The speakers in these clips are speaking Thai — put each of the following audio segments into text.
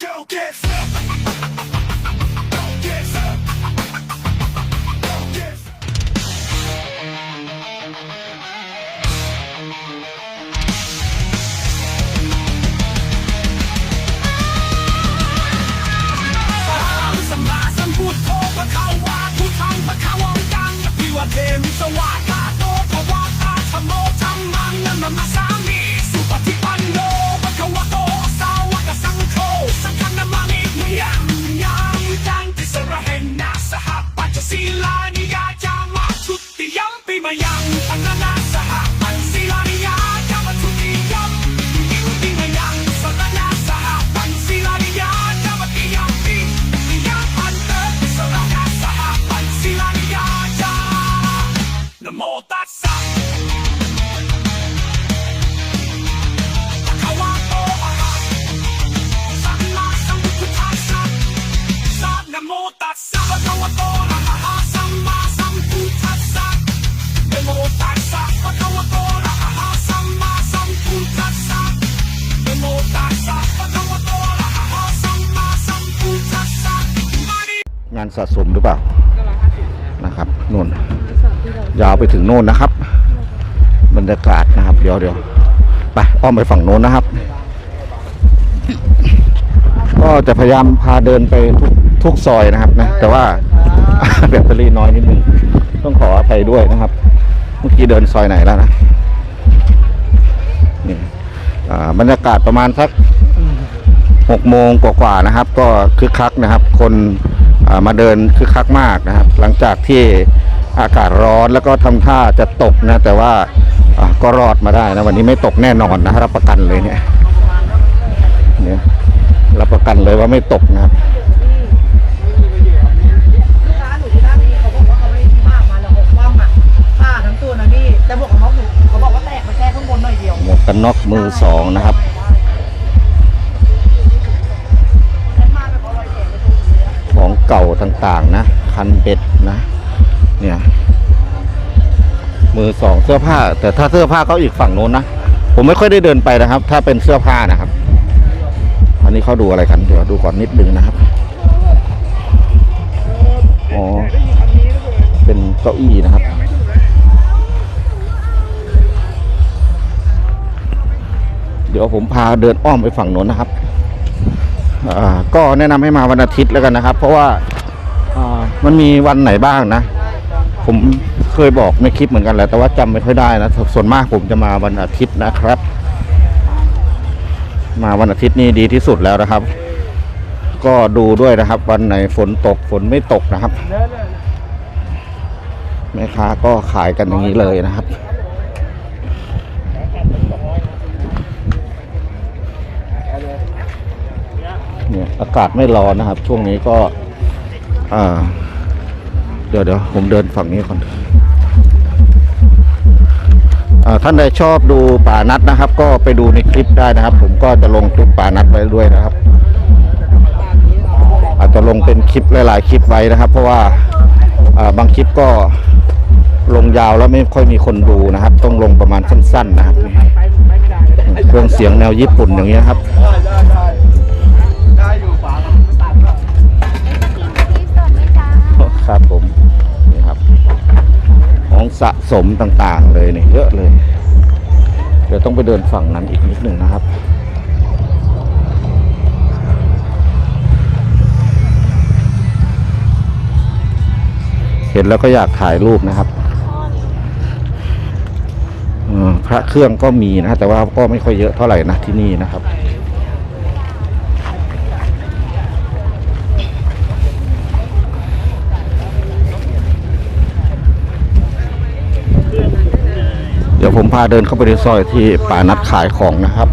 Go get some. Go get some. Go get some. สัมมาสัมพุทโธพระเขาวาพุทธังพระเขาวังกังพิวเทมิสวา สะสมหรือเปล่านะครับนู่นยาวไปถึงโน่นนะครับ บรรยากาศนะครับ เดี๋ยวเดี๋ยวไปอ้อมไปฝั่งโน้นนะครับ ก็จะพยายามพาเดินไปทุกทุกซอยนะครับนะแต่ว่าแบตเตอรี่น้อยนิดนึงต้องขออภัยด้วยนะครับ เมื่อกี้เดินซอยไหนแล้วนะนี่อ่าบรรยากาศประมาณสักหกโมงกว่าๆนะครับ ก็คึกคักนะครับ คนอ่า มาเดินคึกคักมากนะครับ หลังจากที่อากาศร้อนแล้วก็ทำท่าจะตกนะ แต่ว่าก็รอดมาได้นะวันนี้ไม่ตกแน่นอนนะรับประกันเลยเนี่ยเนี่ยรับประกันเลยว่าไม่ตกนะครับหนูที่ด้านนี้เขาบอกว่าเขาไม่ได้ที่บ้ามาแล้วหกว่ำอะผ้าทั้งตัวนะพี่แต่หมวกกันน็อกหนูเขาบอกว่าแตกมาแค่ข้างบนหน่อยเดียวหมวกกันน็อกมือสองนะครับ เก่าต่างๆนะ คันเบ็ดนะ เนี่ย มือสองเสื้อผ้า แต่ถ้าเสื้อผ้าเขาอีกฝั่งโน้นนะ ผมไม่ค่อยได้เดินไปนะครับ ถ้าเป็นเสื้อผ้านะครับ อันนี้เขาดูอะไรกันเดี๋ยวดูก่อนนิดนึงนะครับ อ๋อ เป็นเก้าอี้นะครับเดี๋ยวผมพาเดินอ้อมไปฝั่งโน้นนะครับ ก็แนะนำให้มาวันอาทิตย์แล้วกันนะครับ เพราะว่ามันมีวันไหนบ้างนะ ผมเคยบอกในคลิปเหมือนกันแหละแต่ว่าจำไม่ค่อยได้นะส่วนมากผมจะมาวันอาทิตย์นะครับ มาวันอาทิตย์นี่ดีที่สุดแล้วนะครับ ก็ดูด้วยนะครับ วันไหนฝนตกฝนไม่ตกนะครับแม่ค้าก็ขายกันอย่างนี้เลยนะครับ เนี่ยอากาศไม่ร้อนนะครับ ช่วงนี้ก็ อ่า เดี๋ยวเดี๋ยวผมเดินฝั่งนี้ก่อนท่านใดชอบดูป่านัดนะครับ ก็ไปดูในคลิปได้นะครับ ผมก็จะลงคลิปป่านัดไว้ด้วยนะครับ อาจจะลงเป็นคลิปหลายๆ คลิปไว้นะครับ เพราะว่าบางคลิปก็ลงยาวแล้วไม่ค่อยมีคนดูนะครับ ต้องลงประมาณสั้น ๆ นะครับเครื่องเสียงแนวญี่ปุ่นอย่างเงี้ยครับ สะสมต่างๆเลยเนี่ยเยอะเลย เดี๋ยวต้องไปเดินฝั่งนั้นอีกนิดหนึ่งนะครับเห็นแล้วก็อยากถ่ายรูปนะครับเออพระเครื่องก็มีนะ แต่ว่าก็ไม่ค่อยเยอะเท่าไหร่นะที่นี่นะครับ เดี๋ยว ผมพาเดินเข้าไปในซอยที่ป่านัดขายของนะครับ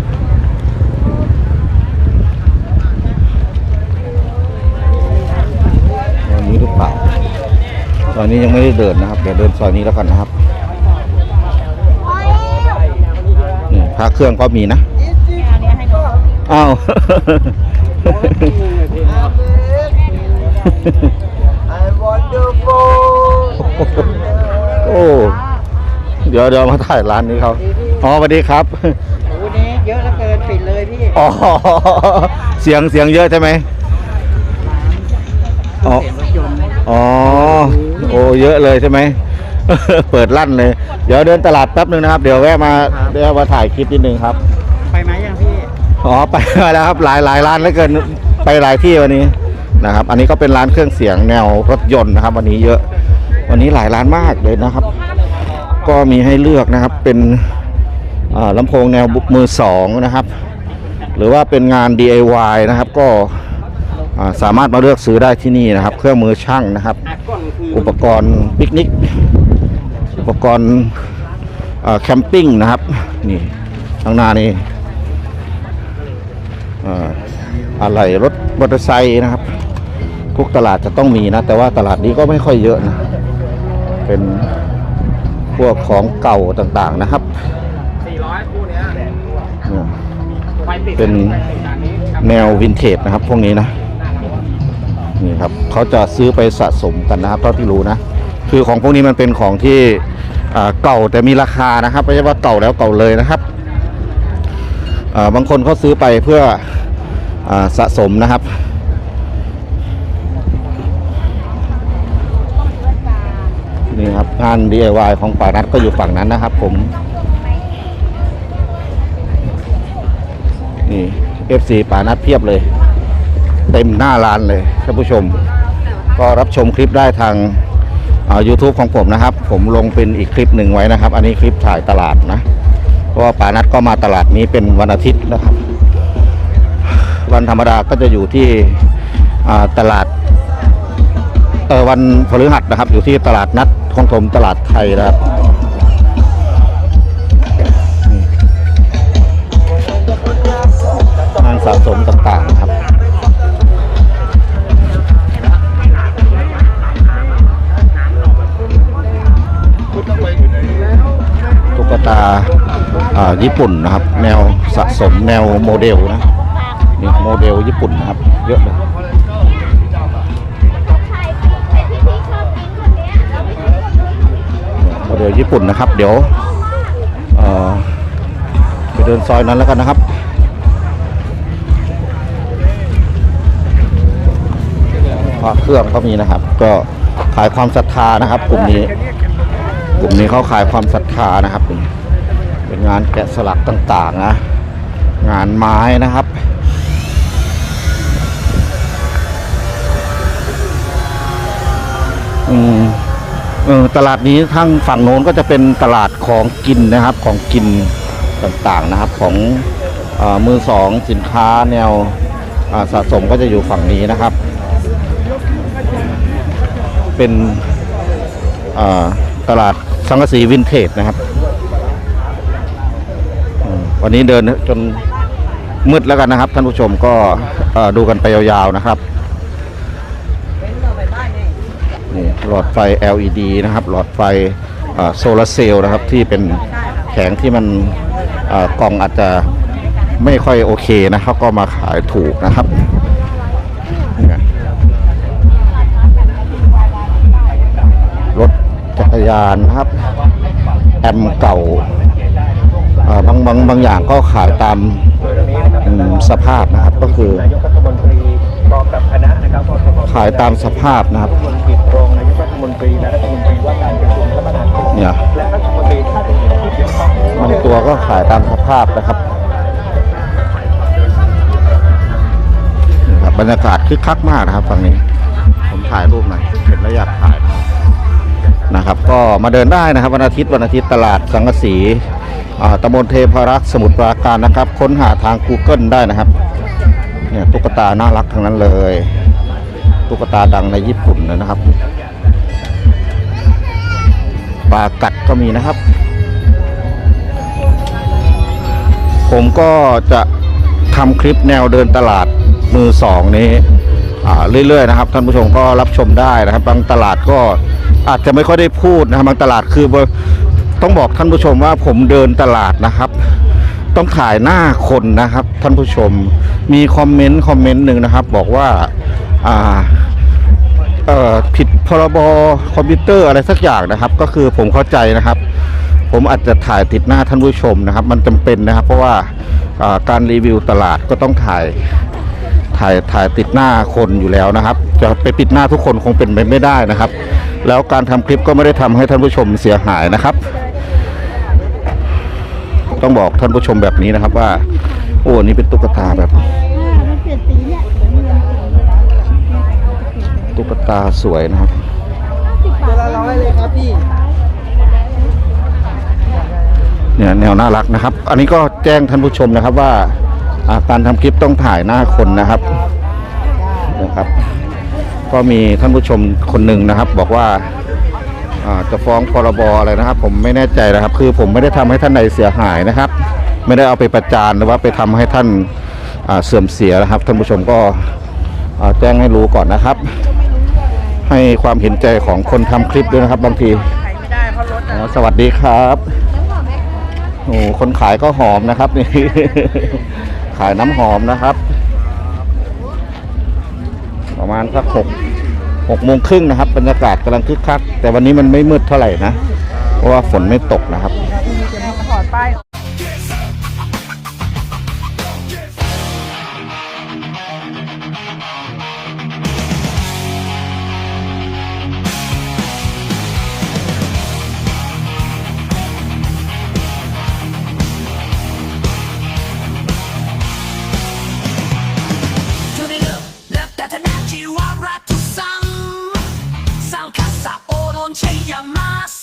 ซอยนี้หรือเปล่าซอยนี้ยังไม่ได้เดินนะครับ เดี๋ยวเดินซอยนี้แล้วกันนะครับนี่พระเครื่องก็มีนะ อ้าวโอ้ เดี๋ยวเดี๋ยวมาถ่ายร้านนี้เขาอ๋อสวัสดีครับโอ้โหนี่เยอะเหลือเกินปิดเลยพี่อ๋อเสียงเสียงเยอะใช่ไหมอ๋อ เสียงรถยนต์อ๋อ โอ้เยอะเลยใช่ไหม เปิดลั่นเลย เดี๋ยวเดินตลาดแป๊บนึงนะครับ เดี๋ยวแวะมาเดี๋ยวมาถ่ายคลิปนิดนึงครับ ไปไหมยังพี่อ๋อไปมาแล้วครับหลายหลายร้านเหลือเกินไปหลายที่วันนี้นะครับ อันนี้ก็เป็นร้านเครื่องเสียงแนวรถยนต์นะครับ วันนี้เยอะ วันนี้หลายร้านมากเลยนะครับ ก็มีให้เลือกนะครับเป็นอ่าลำโพงแนวบุกมือสองนะครับ หรือว่าเป็นงาน DIY นะครับก็สามารถมาเลือกซื้อได้ที่นี่นะครับ เครื่องมือช่างนะครับ อุปกรณ์ปิกนิก อุปกรณ์แคมปิ้งนะครับนี่ข้างหน้านี่อะไรรถมอเตอร์ไซค์นะครับ ทุกตลาดจะต้องมีนะ แต่ว่าตลาดนี้ก็ไม่ค่อยเยอะนะ เป็น พวกของเก่าต่างๆนะครับ 400คู่เนี้ยเนี่ยไฟติดเป็นแนววินเทจนะครับ พวกนี้นะนี่ครับเขาจะซื้อไปสะสมกันนะครับเท่าที่รู้นะคือของพวกนี้มันเป็นของที่อ่าเก่าแต่มีราคานะครับไม่ใช่ว่าเก่าแล้วเก่าเลยนะครับอ่าบางคนเขาซื้อไปเพื่ออาสะสมนะครับ นี่ครับ งาน DIY ของป่านัดก็อยู่ฝั่งนั้นนะครับ ผม นี่ FC ป่านัดเพียบเลย เต็มหน้าร้านเลยท่านผู้ชม ก็รับชมคลิปได้ทางอ่า YouTube ของผมนะครับ ผมลงเป็นอีกคลิปหนึ่งไว้นะครับ อันนี้คลิปถ่ายตลาดนะ เพราะว่าป่านัดก็มาตลาดนี้เป็นวันอาทิตย์นะครับ วันธรรมดาก็จะอยู่ที่ตลาดเออวันพฤหัสนะครับ อยู่ที่ตลาดนัด ของผมตลาดไทยนะครับงานสะสมต่างๆครับตุ๊กตาอ่าญี่ปุ่นนะครับ แนวสะสมแนวโมเดลนะนี่โมเดลญี่ปุ่นนะครับ เยอะเลย ญี่ปุ่นนะครับ เดี๋ยวไปเดินซอยนั้นแล้วกันนะครับพระเครื่องก็มีนะครับ ก็ขายความศรัทธานะครับ กลุ่มนี้ กลุ่มนี้เขาขายความศรัทธานะครับ เป็นงานแกะสลักต่างๆนะ งานไม้นะครับอืม เออตลาดนี้ทางฝั่งโน้นก็จะเป็นตลาดของกินนะครับของกินต่างๆนะครับของอมือสองสินค้าแนวสะสมก็จะอยู่ฝั่งนี้นะครับ เป็นตลาดสังกสีวินเทจนะครับวันนี้เดินจนมืดแล้วกันนะครับ ท่านผู้ชมก็ดูกันไปยาวๆนะครับ หลอดไฟ LED นะครับ หลอดไฟโซลาเซลล์นะครับที่เป็นแผงที่มันกล่องอาจจะไม่ค่อยโอเคนะเขาก็มาขายถูกนะครับรถจักรยานนะครับ แอมเก่าบางบางบางอย่างก็ขายตามสภาพนะครับก็คือขายตามสภาพนะครับ ตัวก็ขายตามสภาพนะครับบรรยากาศคึกคักมากนะครับฝั่งนี้ ผมถ่ายรูปหน่อยเห็นแล้วอยากถ่ายนะครับ ก็มาเดินได้นะครับ วันอาทิตย์วันอาทิตย์ตลาดสังกสีตำบลเทพรักษ์สมุทรปราการนะครับ ค้นหาทาง Google ได้นะครับเนี่ยตุ๊กตาน่ารักทั้งนั้นเลย ตุ๊กตาดังในญี่ปุ่นนะครับปลากัดก็มีนะครับ ผมก็จะทำคลิปแนวเดินตลาดมือสองนี้เรื่อยๆนะครับ ท่านผู้ชมก็รับชมได้นะครับ บางตลาดก็อาจจะไม่ค่อยได้พูดนะครับบางตลาดคือต้องบอกท่านผู้ชมว่าผมเดินตลาดนะครับ ต้องถ่ายหน้าคนนะครับ ท่านผู้ชมมีคอมเมนต์คอมเมนต์หนึ่งนะครับ บอกว่าอ่าผิดพรบคอมพิวเตอร์อะไรสักอย่างนะครับ ก็คือผมเข้าใจนะครับ ผมอาจจะถ่ายติดหน้าท่านผู้ชมนะครับ มันจำเป็นนะครับ เพราะว่าอ่าการรีวิวตลาดก็ต้องถ่ายถ่ายถ่ายติดหน้าคนอยู่แล้วนะครับ จะไปปิดหน้าทุกคนคงเป็นไปไม่ได้นะครับ แล้วการทำคลิปก็ไม่ได้ทำให้ท่านผู้ชมเสียหายนะครับ ต้องบอกท่านผู้ชมแบบนี้นะครับว่า โอ้นี่เป็นตุ๊กตาแบบมันเปลี่ยนสีเนี่ยเหมือนเงินสีตุ๊กตาสวยนะครับ เนี่ยแนวน่ารักนะครับ อันนี้ก็แจ้งท่านผู้ชมนะครับว่าการทำคลิปต้องถ่ายหน้าคนนะครับนะครับ ก็มีท่านผู้ชมคนหนึ่งนะครับ บอกว่าจะฟ้องพรบอะไรนะครับ ผมไม่แน่ใจนะครับ คือผมไม่ได้ทำให้ท่านใดเสียหายนะครับ ไม่ได้เอาไปประจานหรือว่าไปทำให้ท่านเสื่อมเสียนะครับ ท่านผู้ชมก็แจ้งให้รู้ก่อนนะครับ ให้ความเห็นใจของคนทำคลิปด้วยนะครับ บางทีสวัสดีครับ โอ้คนขายก็หอมนะครับนี่ ขายน้ำหอมนะครับ ประมาณสักหกหกโมงครึ่งนะครับบรรยากาศกำลังคึกคัก แต่วันนี้มันไม่มืดเท่าไหร่นะ เพราะว่าฝนไม่ตกนะครับถอดป้าย ชีวรัตทุสังสังคัสสะโอโดนเชยามาส